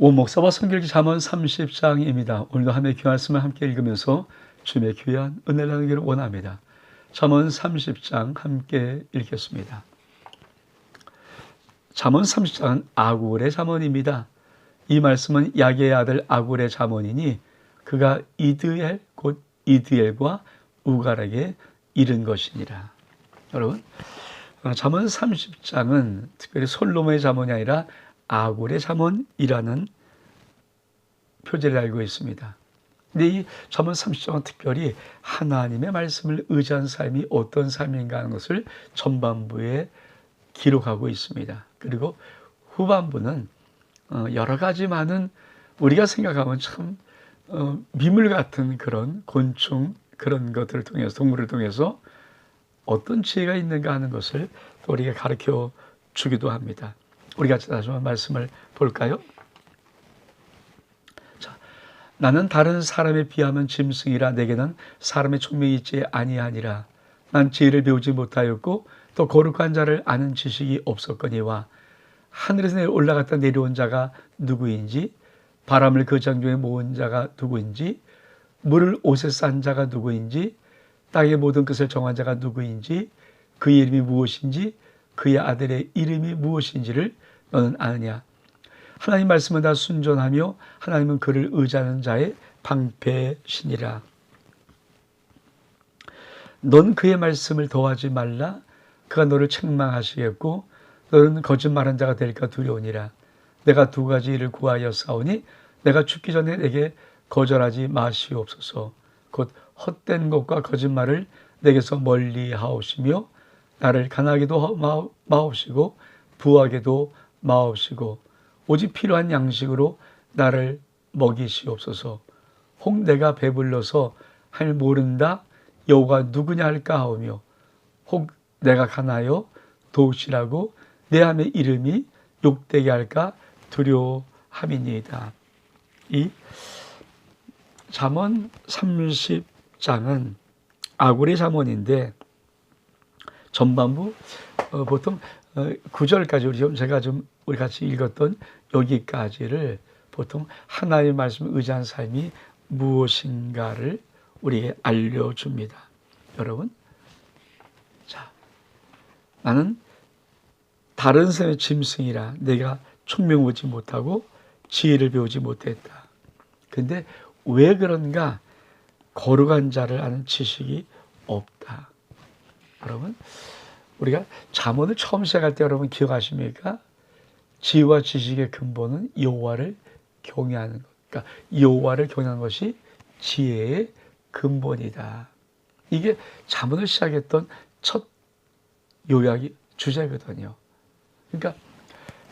오 목사와 성결기 잠언 30장입니다. 오늘도 함께 귀한 말씀을 함께 읽으면서 주님의 귀한 은혜를 나누기를 원합니다. 잠언 30장 함께 읽겠습니다. 잠언 30장은 아굴의 잠언입니다. 이 말씀은 야게의 아들 아굴의 잠언이니 그가 이드엘 곧 이드엘과 우갈에게 이른 것이니라. 여러분, 어, 잠언 30장은 특별히 솔로몬의 잠언이 아니라 아굴의 잠언이라는 표제를 알고 있습니다. 근데 이 잠언 30장은 특별히 하나님의 말씀을 의지한 삶이 어떤 삶인가 하는 것을 전반부에 기록하고 있습니다. 그리고 후반부는 어, 여러 가지 많은 우리가 생각하면 참 어, 미물 같은 그런 곤충 그런 것들을 통해서 동물을 통해서 어떤 지혜가 있는가 하는 것을 또 우리가 가르쳐 주기도 합니다. 우리 같이 다시 한번 말씀을 볼까요? 자, 나는 다른 사람에 비하면 짐승이라 내게는 사람의 총명이 있지 아니하니라. 난 지혜를 배우지 못하였고 또 거룩한 자를 아는 지식이 없었거니와 하늘에서 올라갔다 내려온 자가 누구인지 바람을 그 장중에 모은 자가 누구인지 물을 옷에 싼 자가 누구인지 땅의 모든 것을 정한 자가 누구인지 그의 이름이 무엇인지 그의 아들의 이름이 무엇인지를 너는 아느냐? 하나님 말씀은 다 순전하며 하나님은 그를 의지하는 자의 방패신이라. 넌 그의 말씀을 더하지 말라. 그가 너를 책망하시겠고 너는 거짓말한 자가 될까 두려우니라. 내가 두 가지 일을 구하여 싸우니 내가 죽기 전에 내게 거절하지 마시옵소서. 곧 헛된 것과 거짓말을 내게서 멀리 하옵시며 나를 가나게도 마옵시고 부하게도 마옵시고 오직 필요한 양식으로 나를 먹이시옵소서 혹 내가 배불러서 할 모른다 여호가 누구냐 할까 하오며 혹 내가 가나요 도우시라고 내 함의 이름이 욕되게 할까 두려함이니이다. 이 잠언 30장은 아굴의 잠언인데 전반부 어, 보통 어, 9절까지 우리 좀 제가 좀 우리 같이 읽었던 여기까지를 보통 하나님의 말씀을 의지한 삶이 무엇인가를 우리에게 알려줍니다. 여러분, 자, 나는 다른 사람의 짐승이라 내가 총명 오지 못하고 지혜를 배우지 못했다. 근데 왜 그런가? 거룩한 자를 아는 지식이 없다. 여러분, 우리가 잠언을 처음 시작할 때 여러분 기억하십니까? 지혜와 지식의 근본은 여호와를 경외하는 것. 그러니까 여호와를 경외하는 것이 지혜의 근본이다. 이게 잠언을 시작했던 첫 요약이 주제거든요. 그러니까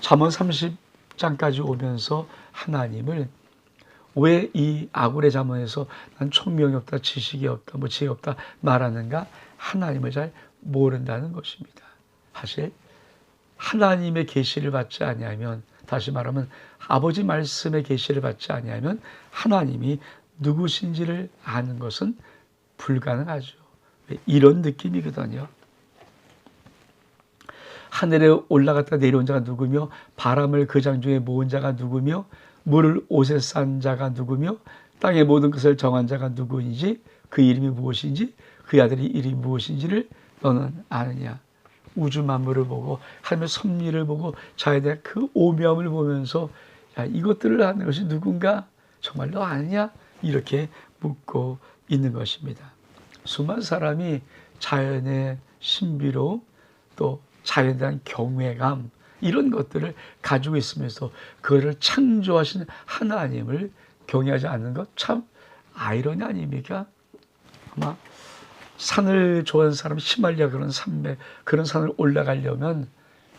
잠언 30장까지 오면서 하나님을 왜이 아굴의 잠언에서 난 총명이 없다, 지식이 없다, 뭐 지혜 없다 말하는가? 하나님을 잘 모른다는 것입니다. 사실 하나님의 계시를 받지 아니하면 다시 말하면 아버지 말씀의 계시를 받지 아니하면 하나님이 누구신지를 아는 것은 불가능하죠. 이런 느낌이거든요. 하늘에 올라갔다 내려온 자가 누구며 바람을 그 장중에 모은 자가 누구며 물을 옷에 싼 자가 누구며 땅의 모든 것을 정한 자가 누구인지 그 이름이 무엇인지 그 아들이 이름이 무엇인지를 너는 아느냐 우주 만물을 보고 하나님의 섭리를 보고 자에 대한 그 오묘함을 보면서 야 이것들을 하는 것이 누군가 정말 너 아느냐 이렇게 묻고 있는 것입니다. 수많은 사람이 자연의 신비로 또 자연에 대한 경외감 이런 것들을 가지고 있으면서 그거를 창조하신 하나님을 경외하지 않는 것 참 아이러니 아닙니까? 아마 산을 좋아하는 사람 히말리아 그런 산맥 그런 산을 올라가려면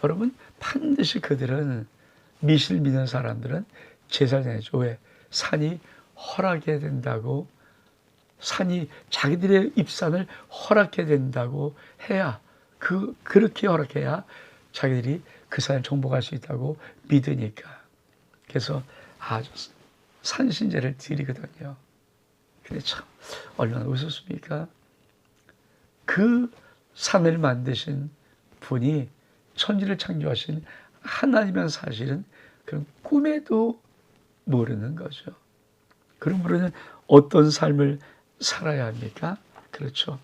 여러분 반드시 그들은 미실 믿는 사람들은 제사를 내죠. 왜? 산이 허락해야 된다고 산이 자기들의 입산을 허락해야 된다고 해야 그 그렇게 허락해야 자기들이 그 산을 정복할 수 있다고 믿으니까. 그래서 아주 산신제를 드리거든요. 근데 참 얼마나 웃었습니까? 그 산을 만드신 분이 천지를 창조하신 하나님은 사실은 그런 꿈에도 모르는 거죠. 우리는 어떤 삶을 살아야 합니까? 그렇죠.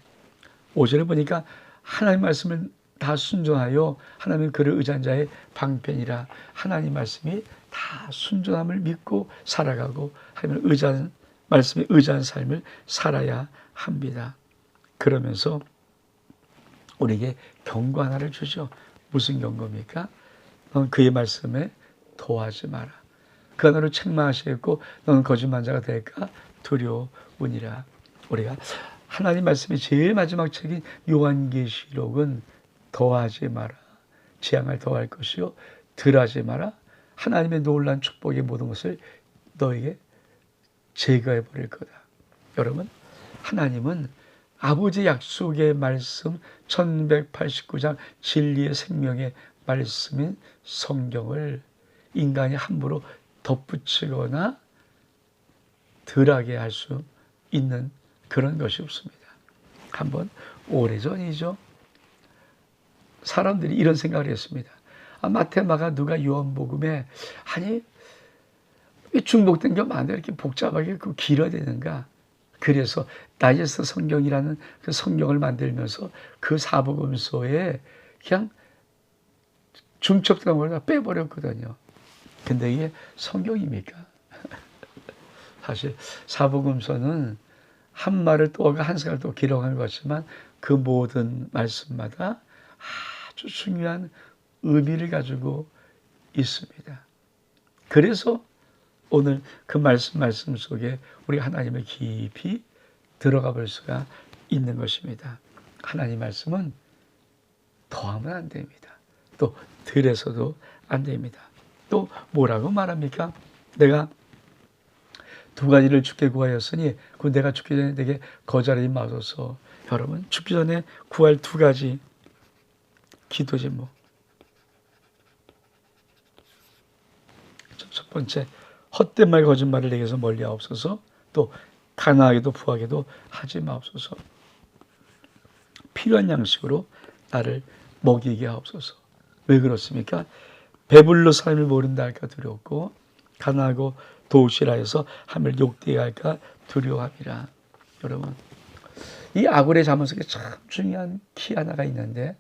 5절에 보니까 하나님 말씀을 다 순종하여 하나님 그를 의지한 자의 방편이라 하나님 말씀이 다 순종함을 믿고 살아가고 하나님을 의지한 말씀에 의지한 삶을 살아야 합니다. 그러면서 우리에게 경고 하나를 주죠. 무슨 경고입니까? 넌 그의 말씀에 도하지 마라. 그 하나로 책망하시겠고 너는 거짓말자가 될까 두려우니라. 우리가 하나님 말씀이 제일 마지막 책인 요한계시록은 더하지 마라. 재앙을 더할 것이요. 덜하지 마라. 하나님의 놀란 축복의 모든 것을 너에게 제거해 버릴 거다. 여러분, 하나님은 아버지 약속의 말씀 1189장 진리의 생명의 말씀인 성경을 인간이 함부로 덧붙이거나 덜하게 할 수 있는 그런 것이 없습니다. 한번 오래전이죠. 사람들이 이런 생각을 했습니다. 아, 마테마가 누가 요한복음에 아니 중복된 게 많은데 이렇게 복잡하게 그 길어야 되는가? 그래서 다이제스트 성경이라는 그 성경을 만들면서 그 사복음서에 그냥 중첩된 걸 다 빼버렸거든요. 근데 이게 성경입니까? 사실 사복음서는 한 말을 또한 색을 또 기록한 것이지만 그 모든 말씀마다 아주 중요한 의미를 가지고 있습니다. 그래서 오늘 그 말씀 말씀 속에 우리 하나님을 깊이 들어가 볼 수가 있는 것입니다. 하나님 말씀은 더하면 안 됩니다. 또 덜해서도 안 됩니다. 또 뭐라고 말합니까? 내가 두 가지를 죽게 구하였으니 그 내가 죽기 전에 내게 거절하지 마소서. 여러분 죽기 전에 구할 두 가지 기도지 뭐. 첫 번째 헛된 말 거짓말을 내게서 멀리 하옵소서. 또 가나하게도 부하게도 하지 마옵소서. 필요한 양식으로 나를 먹이게 하옵소서. 왜 그렇습니까? 배불러 삶을 모른다 할까 두렵고 가나하고 도시라 해서 하늘 욕되게 할까 두려워함이라. 여러분 이 아굴의 잠언 속에 참 중요한 키 하나가 있는데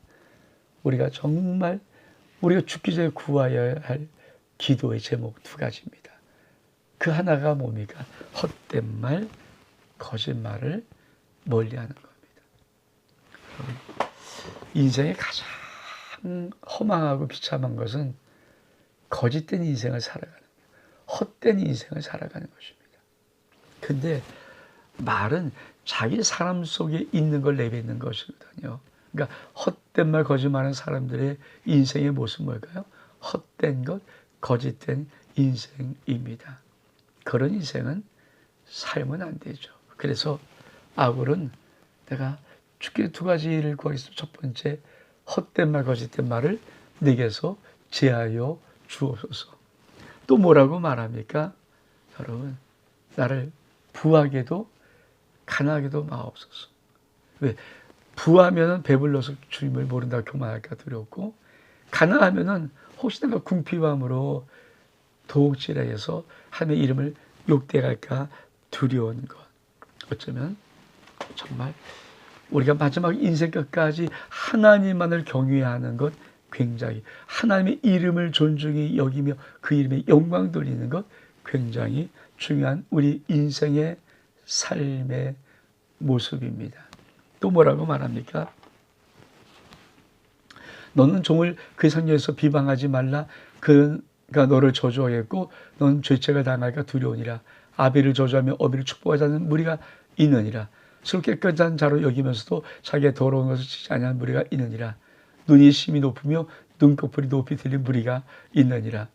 우리가 정말 우리가 죽기 전에 구하여야 할 기도의 제목 두 가지입니다. 그 하나가 뭡니까? 헛된 말, 거짓말을 멀리하는 겁니다. 인생의 가장 허망하고 비참한 것은 거짓된 인생을 살아가는 헛된 인생을 살아가는 것입니다. 근데 말은 자기 사람 속에 있는 걸 내뱉는 것이거든요. 그러니까 헛된 말 거짓말하는 사람들의 인생의 모습 뭘까요? 헛된 것, 거짓된 인생입니다. 그런 인생은 살면 안 되죠. 그래서 아굴은 내가 죽기 두 가지를 구하겠습니다. 첫 번째, 헛된 말, 거짓된 말을 내게서 제하여 주옵소서. 또 뭐라고 말합니까? 여러분, 나를 부하게도 가난하게도 마옵소서. 왜? 부하면은 배불러서 주님을 모른다 교만할까 두렵고 가난하면은 혹시 내가 궁핍함으로 도둑질해서 하나님의 이름을 욕대할까 두려운 것. 어쩌면 정말 우리가 마지막 인생 끝까지 하나님만을 경외하는 것 굉장히 하나님의 이름을 존중히 여기며 그 이름에 영광 돌리는 것 굉장히 중요한 우리 인생의 삶의 모습입니다. 또 뭐라고 말합니까? 너는 종을 그 성경에서 비방하지 말라. 그 가 너를 저주하겠고 넌 죄책을 당할까 두려우니라. 아비를 저주하며 어비를 축복하자는 무리가 있느니라. 술 깨끗한 자로 여기면서도 자기의 더러운 것을 치지 아니하는 무리가 있느니라. 눈이 심히 높으며 눈꺼풀이 높이 들린 무리가 있느니라.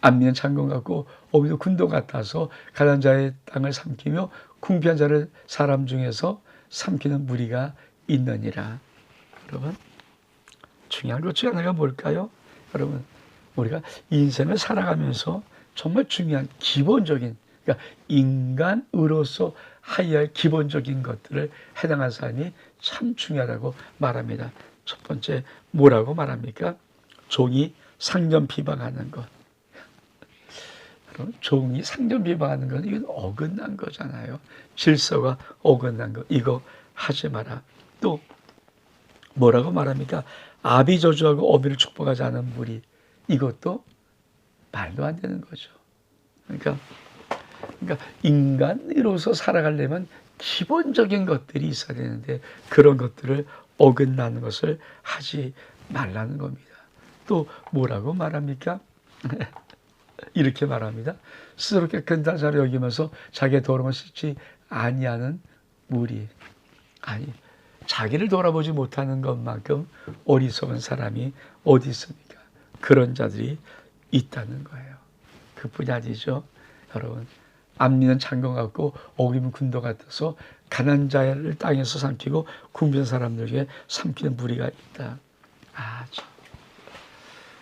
안미는 창건 같고 어미도 군도 같아서 가난 자의 땅을 삼키며 궁피한 자를 사람 중에서 삼키는 무리가 있느니라. 여러분 중요한 것 중에 하나가 뭘까요? 여러분 우리가 인생을 살아가면서 정말 중요한 기본적인 그러니까 인간으로서 하여야 할 기본적인 것들을 해당한 사람이 참 중요하다고 말합니다. 첫 번째 뭐라고 말합니까? 종이 상점 비방하는 것. 종이 상점 비방하는 건 이건 어긋난 거잖아요. 질서가 어긋난 거. 이거 하지 마라. 또 뭐라고 말합니까? 아비 저주하고 어비를 축복하지 않은 무리. 이것도 말도 안 되는 거죠. 그러니까 그러니까 인간으로서 살아가려면 기본적인 것들이 있어야 되는데 그런 것들을 어긋나는 것을 하지 말라는 겁니다. 또 뭐라고 말합니까? 이렇게 말합니다. 스스로 깨끗한 자를 여기면서 자기의 더러움을 씻지 아니하는 무리. 아니, 자기를 돌아보지 못하는 것만큼 어리석은 사람이 어디 있습니까? 그런 자들이 있다는 거예요. 그뿐이 아니죠. 여러분, 앞니는 장건 같고 어기면 군도 같아서 가난 자를 땅에서 삼키고 굶은 사람들에게 삼키는 무리가 있다. 아, 참.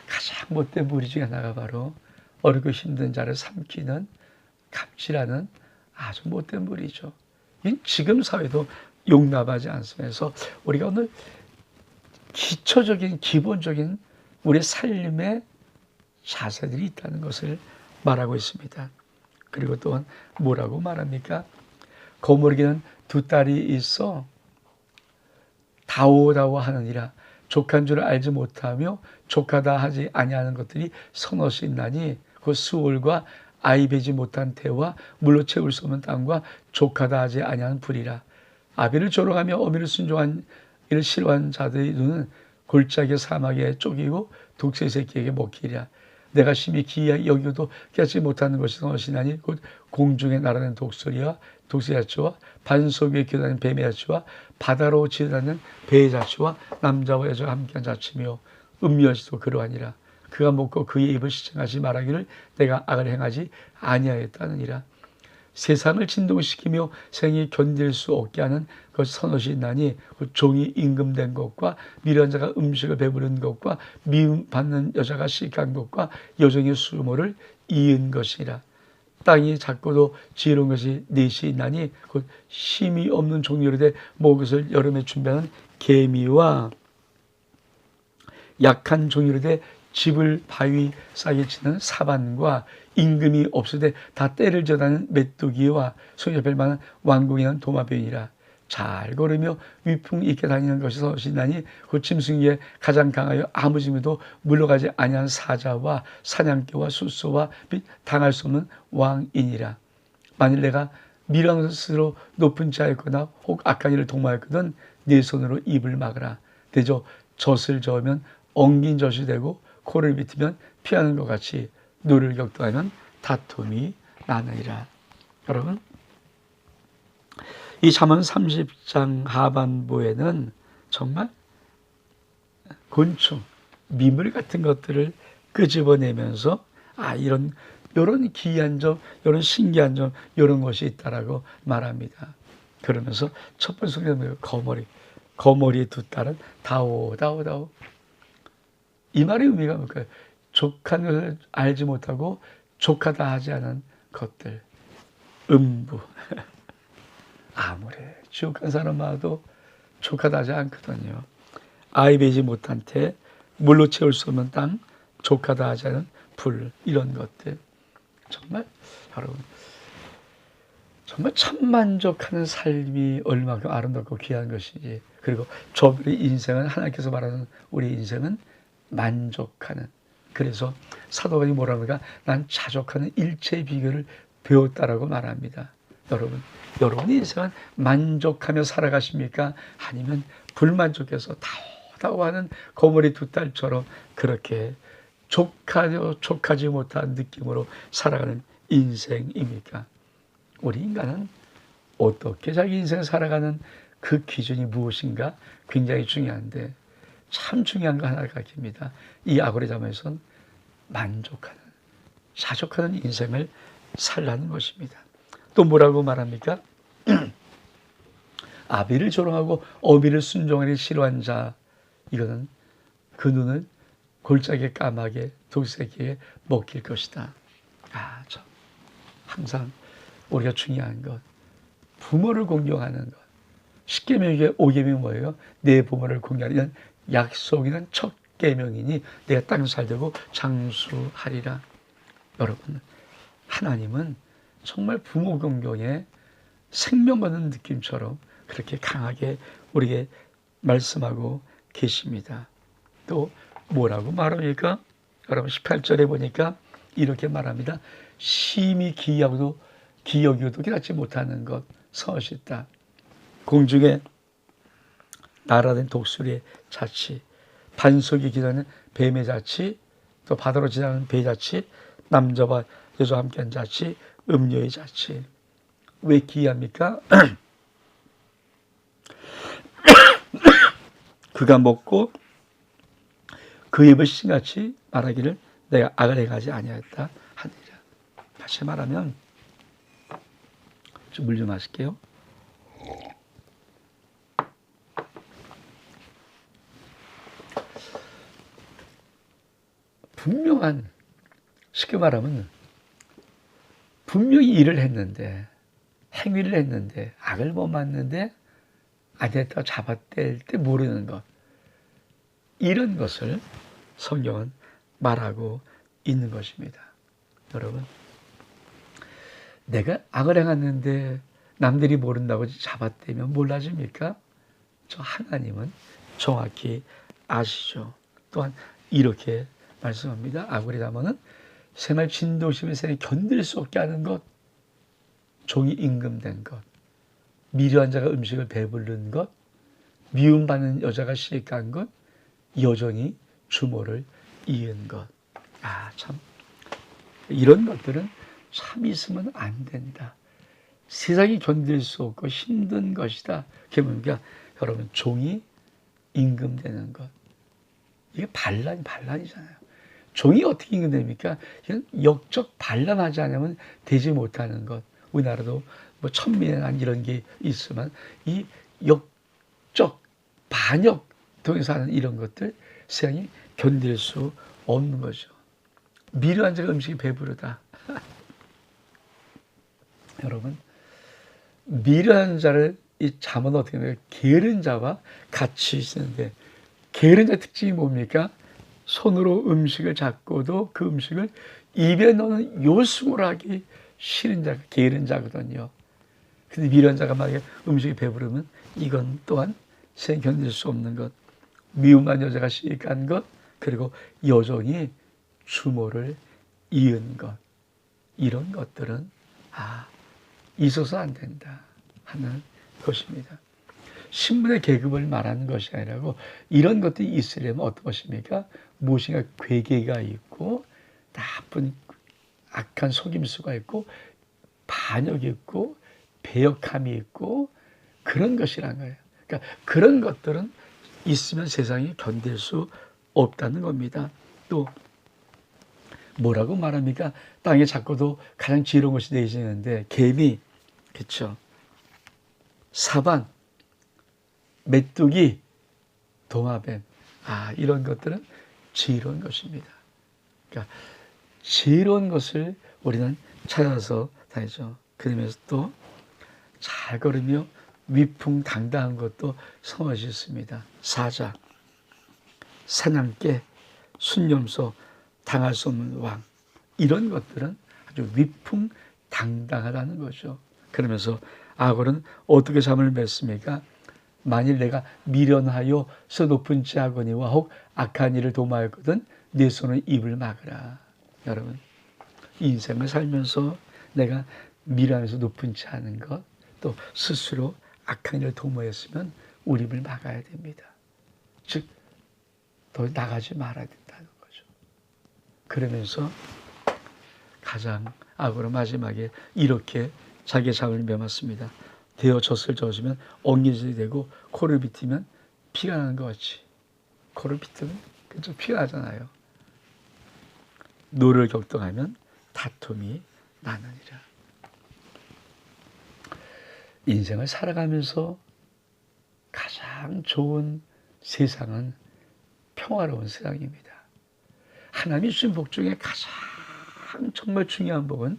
가장 못된 무리 중에 하나가 바로 어렵고 힘든 자를 삼키는 갑질하는 아주 못된 무리죠. 이 지금 사회도 용납하지 않으면서 우리가 오늘 기초적인 기본적인 우리 삶의 자세들이 있다는 것을 말하고 있습니다. 그리고 또한 뭐라고 말합니까? 거물에게는 두 딸이 있어 다오다오 하느니라 족한 줄 알지 못하며 족하다 하지 아니하는 것들이 서너시 있나니 그 수월과 아이 베지 못한 태와 물로 채울 수 없는 땅과 족하다 하지 아니하는 불이라 아비를 조롱하며 어미를 순종한 이를 싫어한 자들의 눈은 골짜기 사막에 쪼기고 독새 새끼에게 먹히리라. 내가 심히 기이하게 여기도 깨지 못하는 것이 서너시나니 곧 공중에 날아다니는 독수리와 독수리자치와 반석 위에 기어다니는 뱀의자치와 바다로 지나는 배의 자치와 남자와 여자가 함께한 자치며 음미여지도 그러하니라. 그가 먹고 그의 입을 시청하지 말하기를 내가 악을 행하지 아니하였다느니라 세상을 진동시키며 생이 견딜 수 없게 하는 그 선옷이 있나니 그 종이 임금된 것과 미련 자가 음식을 배부른 것과 미움 받는 여자가 시간 것과 여종의 수모를 이은 것이라. 땅이 작고도 지혜로운 것이 넷이 있나니 곧 심이 없는 종류로 돼 먹을 여름에 준비하는 개미와 약한 종류로 돼 집을 바위 싸게 치는 사반과 임금이 없으되 다 때를 져다는 메뚜기와 소녀 별 만한 왕궁이란 도마뱀이라 잘 걸으며 위풍 있게 다니는 것이 서신나니 그 짐승기에 가장 강하여 아무 짐에도 물러가지 아니한 사자와 사냥개와 수소와 및 당할 수 없는 왕이니라. 만일 내가 것으로 높은 자였거나 혹 악한 일을 동마했거든 네 손으로 입을 막으라. 대저 젖을 저으면 엉긴 젖이 되고 코를 비트면 피하는 것 같이 누를 격도하면 다툼이 나느니라. 여러분, 이 잠언 30장 하반부에는 정말 곤충, 미물 같은 것들을 끄집어내면서 아 이런 이런 기이한 점, 이런 신기한 점, 이런 것이 있다라고 말합니다. 그러면서 첫 번째 소개는 거머리, 거머리의 두 딸은 다오, 다오, 다오. 이 말의 의미가 뭘까요? 족한 것을 알지 못하고 족하다 하지 않은 것들. 음부. 아무리 지옥한 사람마도 족하다 하지 않거든요. 아이 베지 못한 태, 물로 채울 수 없는 땅, 족하다 하지 않은 불, 이런 것들. 정말, 여러분, 정말 천만족하는 삶이 얼마큼 아름답고 귀한 것인지, 그리고 저들의 인생은, 하나님께서 말하는 우리 인생은 만족하는, 그래서 사도가 뭐라 합니까? 난 자족하는 일체의 비결을 배웠다라고 말합니다. 여러분, 여러분 인생은 만족하며 살아가십니까? 아니면 불만족해서 다오다오 하는 거머리 두 딸처럼 그렇게 족하려 족하지 못한 느낌으로 살아가는 인생입니까? 우리 인간은 어떻게 자기 인생 살아가는 그 기준이 무엇인가 굉장히 중요한데 참 중요한 거 하나를 가르칩니다. 이 아고리자마에선 만족하는, 자족하는 인생을 살라는 것입니다. 또 뭐라고 말합니까? 아비를 조롱하고 어비를 순종하기 싫어한 자, 이거는 그 눈을 골짜기 까마게 독새끼에 먹힐 것이다. 아, 참. 항상 우리가 중요한 것. 부모를 공경하는 것. 십계명의 오계명이 뭐예요? 내 부모를 공경하는 약속이란 첫 계명이니 내가 땅에서 살되고 장수하리라. 여러분 하나님은 정말 부모 공경에 생명 받는 느낌처럼 그렇게 강하게 우리에게 말씀하고 계십니다. 또 뭐라고 말합니까? 여러분 18절에 보니까 이렇게 말합니다. 심히 기여도 기여기도 깨닫지 못하는 것 서시다. 공중에 날아든 독수리의 자치, 반석이 기다는 뱀의 자치, 또 바다로 지나는 배의 자치, 남자와 여자와 함께한 자치, 음료의 자치. 왜 기이합니까? 그가 먹고 그 입을 신같이 말하기를 내가 악을 행하지 아니하였다 하니라. 다시 말하면 좀 물좀 마실게요. 분명한 쉽게 말하면 분명히 일을 했는데 행위를 했는데 악을 못 맞는데 아니었다 잡아뗄 때 모르는 것 이런 것을 성경은 말하고 있는 것입니다. 여러분 내가 악을 행했는데 남들이 모른다고 잡아떼면 몰라집니까? 저 하나님은 정확히 아시죠. 또한 이렇게 말씀합니다. 아구리 다모는 생활 진도심의 생에 견딜 수 없게 하는 것, 종이 임금된 것, 미련한 자가 음식을 배부른 것, 미움받는 여자가 시익한 것, 여정이 주모를 이은 것. 아, 참. 이런 것들은 참 있으면 안 된다. 세상이 견딜 수 없고 힘든 것이다. 그게 뭡니까? 여러분, 종이 임금되는 것. 이게 반란, 반란이잖아요. 종이 어떻게 임금됩니까? 역적 반란하지 않으면 되지 못하는 것. 우리나라도 뭐 천민한 이런 게 있으면 이 역적, 반역 통해서 하는 이런 것들 세상이 견딜 수 없는 거죠. 미련한 자가 음식이 배부르다. 여러분, 미련한 자를 이 잠은 어떻게 하면 게으른 자와 같이 있는데 게으른 자 특징이 뭡니까? 손으로 음식을 잡고도 그 음식을 입에 넣는 요승을 하기 싫은 자가 게으른 자거든요. 근데 미련 자가 만약에 음식이 배부르면 이건 또한 생 견딜 수 없는 것. 미움한 여자가 시익한 것, 그리고 여종이 추모를 이은 것. 이런 것들은, 아, 있어서 안 된다 하는 것입니다. 신분의 계급을 말하는 것이 아니라고 이런 것들이 있으려면 어떤 것입니까? 무엇인가 괴계가 있고 나쁜 악한 속임수가 있고 반역이 있고 배역함이 있고 그런 것이란 거예요. 그러니까 그런 것들은 있으면 세상이 견딜 수 없다는 겁니다. 또 뭐라고 말합니까? 땅에 작고도 가장 지혜로운 것이 내지는데 개미, 그렇죠? 사반, 메뚜기, 도마뱀, 아 이런 것들은 지혜로운 것입니다. 그러니까 지혜로운 것을 우리는 찾아서 다니죠. 그러면서 또 잘 걸으며 위풍당당한 것도 성어시 있습니다. 사자, 사냥개, 순념소, 당할 수 없는 왕 이런 것들은 아주 위풍당당하다는 거죠. 그러면서 아골은 어떻게 잠을 맺습니까? 만일 내가 미련하여 서 높은 자거니와 혹 악한 일을 도모하였거든 내 손은 입을 막으라. 여러분 인생을 살면서 내가 미련해서 높은 자 하는 것또 스스로 악한 일을 도모했으면 우리 입을 막아야 됩니다. 즉, 더 나가지 말아야 된다는 거죠. 그러면서 가장 악으로 마지막에 이렇게 자기 잠을 메웠습니다. 되어 젖을 젖으면 엉겨지 되고 코를 비티면 피가 나는 것 같이 코를 비트면 그죠 피가 나잖아요. 노를 격동하면 다툼이 나느니라. 인생을 살아가면서 가장 좋은 세상은 평화로운 세상입니다. 하나님이 주신 복 중에 가장 정말 중요한 복은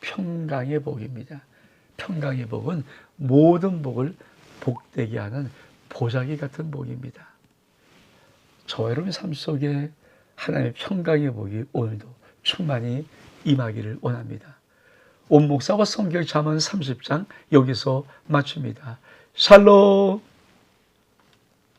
평강의 복입니다. 평강의 복은 모든 복을 복되게 하는 보자기 같은 복입니다. 저 여러분 삶 속에 하나님의 평강의 복이 오늘도 충만히 임하기를 원합니다. 온 목사와 성경 잠언 30장 여기서 마칩니다. 샬롬